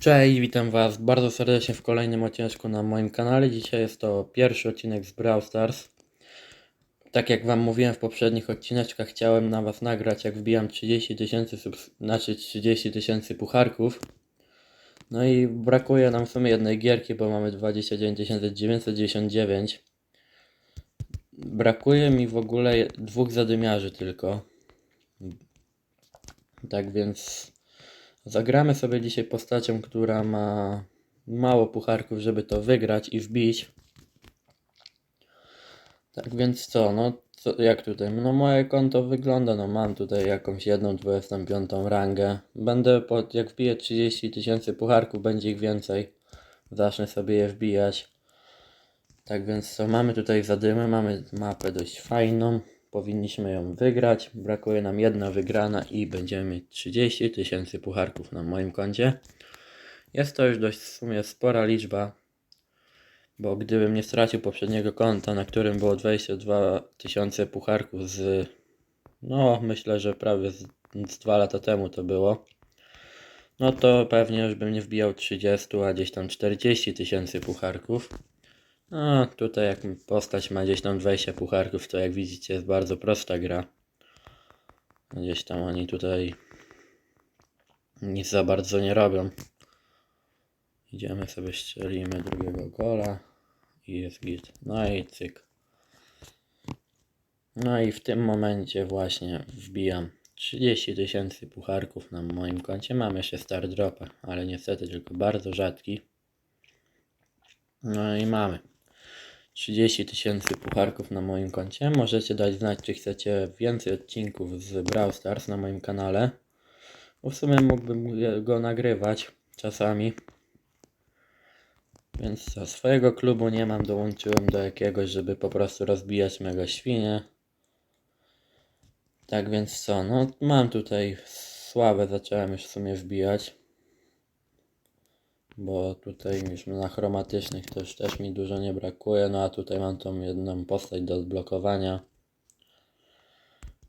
Cześć, witam Was bardzo serdecznie w kolejnym odcinku na moim kanale. Dzisiaj jest to pierwszy odcinek z Brawl Stars. Tak jak Wam mówiłem w poprzednich odcineczkach, chciałem na Was nagrać jak wbijam 30 tysięcy znaczy 30 tysięcy pucharków. No i brakuje nam w sumie jednej gierki, bo mamy 29 999. Brakuje mi w ogóle dwóch zadymiarzy tylko. Tak więc Zagramy sobie dzisiaj postacią, która ma mało pucharków, żeby to wygrać i wbić. Tak więc co, no co, jak tutaj? No moje konto wygląda, no mam tutaj jakąś jedną 25 rangę. Będę, pod, jak wbiję 30 tysięcy pucharków, będzie ich więcej. Zacznę sobie je wbijać. Tak więc co, mamy tutaj zadymy, mamy mapę dość fajną. Powinniśmy ją wygrać. Brakuje nam jedna wygrana i będziemy mieć 30 tysięcy pucharków na moim koncie. Jest to już dość w sumie spora liczba, bo gdybym nie stracił poprzedniego konta, na którym było 22 tysiące pucharków z, no myślę, że prawie z, z 2 lata temu to było, no to pewnie już bym nie wbijał 30, a gdzieś tam 40 tysięcy pucharków. No, tutaj jak postać ma gdzieś tam 20 pucharków, to jak widzicie jest bardzo prosta gra. Gdzieś tam oni tutaj nic za bardzo nie robią. Idziemy sobie, strzelimy drugiego gola i jest git. No i cyk. No i w tym momencie właśnie wbijam 30 tysięcy pucharków na moim koncie. Mam jeszcze star dropa, ale niestety tylko bardzo rzadki. No i mamy. 30 tysięcy pucharków na moim koncie. Możecie dać znać, czy chcecie więcej odcinków z Brawl Stars na moim kanale. Bo w sumie mógłbym go nagrywać czasami. Więc co, swojego klubu nie mam, dołączyłem do jakiegoś, żeby po prostu rozbijać mega świnie. Tak więc co, no mam tutaj sławę, zacząłem już w sumie wbijać. Bo tutaj już na chromatycznych już też mi dużo nie brakuje, no a tutaj mam tą jedną postać do odblokowania.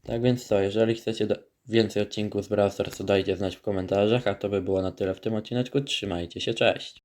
Tak więc co, jeżeli chcecie więcej odcinków z Brawl Stars, to dajcie znać w komentarzach, a to by było na tyle w tym odcineczku. Trzymajcie się, cześć!